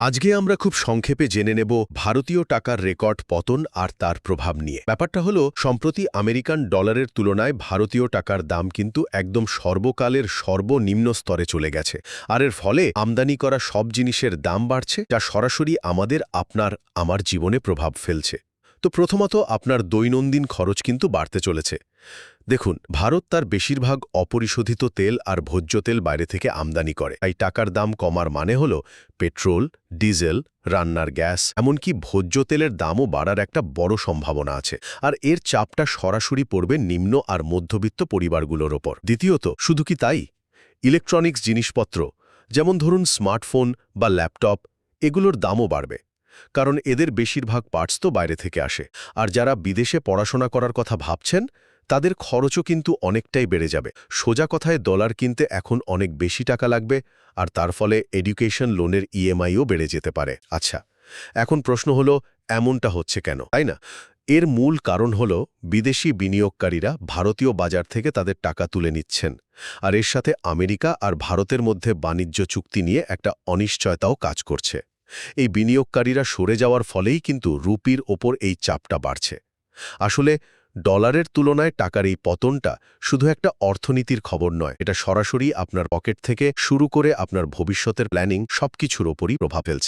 আজকে আমরা খুব সংক্ষেপে জেনে নেব ভারতীয় টাকার রেকর্ড পতন আর তার প্রভাব নিয়ে। ব্যাপারটা হলো, সম্প্রতি আমেরিকান ডলারের তুলনায় ভারতীয় টাকার দাম কিন্তু একদম সর্বকালের সর্বনিম্ন স্তরে চলে গেছে। আর এর ফলে আমদানি করা সব জিনিসের দাম বাড়ছে, যা সরাসরি আমাদের, আপনার, আমার জীবনে প্রভাব ফেলছে। তো প্রথমত আপনার দৈনন্দিন খরচ কিন্তু বাড়তে চলেছে। দেখুন, ভারত তার বেশিরভাগ অপরিশোধিত তেল আর ভোজ্য তেল বাইরে থেকে আমদানি করে। তাই টাকার দাম কমার মানে হল পেট্রোল, ডিজেল, রান্নার গ্যাস, এমনকি ভোজ্য তেলের দামও বাড়ার একটা বড় সম্ভাবনা আছে। আর এর চাপটা সরাসরি পড়বে নিম্ন আর মধ্যবিত্ত পরিবারগুলোর ওপর। দ্বিতীয়ত, শুধু কি তাই? ইলেকট্রনিক্স জিনিসপত্র, যেমন ধরুন স্মার্টফোন বা ল্যাপটপ, এগুলোর দামও বাড়বে। কারণ এদের বেশিরভাগ পার্টস তো বাইরে থেকে আসে। আর যারা বিদেশে পড়াশোনা করার কথা ভাবছেন, তাদের খরচও কিন্তু অনেকটাই বেড়ে যাবে। সোজা কথায় ডলার কিনতে এখন অনেক বেশি টাকা লাগবে, আর তার ফলে এডুকেশন লোনের ইএমআইও বেড়ে যেতে পারে। আচ্ছা এখন প্রশ্ন হলো, এমনটা হচ্ছে কেন? তাই না? এর মূল কারণ হল, বিদেশি বিনিয়োগকারীরা ভারতীয় বাজার থেকে তাদের টাকা তুলে নিচ্ছেন। আর এর সাথে আমেরিকা আর ভারতের মধ্যে বাণিজ্য চুক্তি নিয়ে একটা অনিশ্চয়তাও কাজ করছে। এই বিনিয়োগকারীরা সরে যাওয়ার ফলেই কিন্তু রুপির ওপর এই চাপটা বাড়ছে। আসলে ডলারের তুলনায় টাকার এই পতনটা শুধু একটা অর্থনীতির খবর নয়, এটা সরাসরি আপনার পকেট থেকে শুরু করে আপনার ভবিষ্যতের প্ল্যানিং সবকিছুর ওপরই প্রভাব ফেলছে।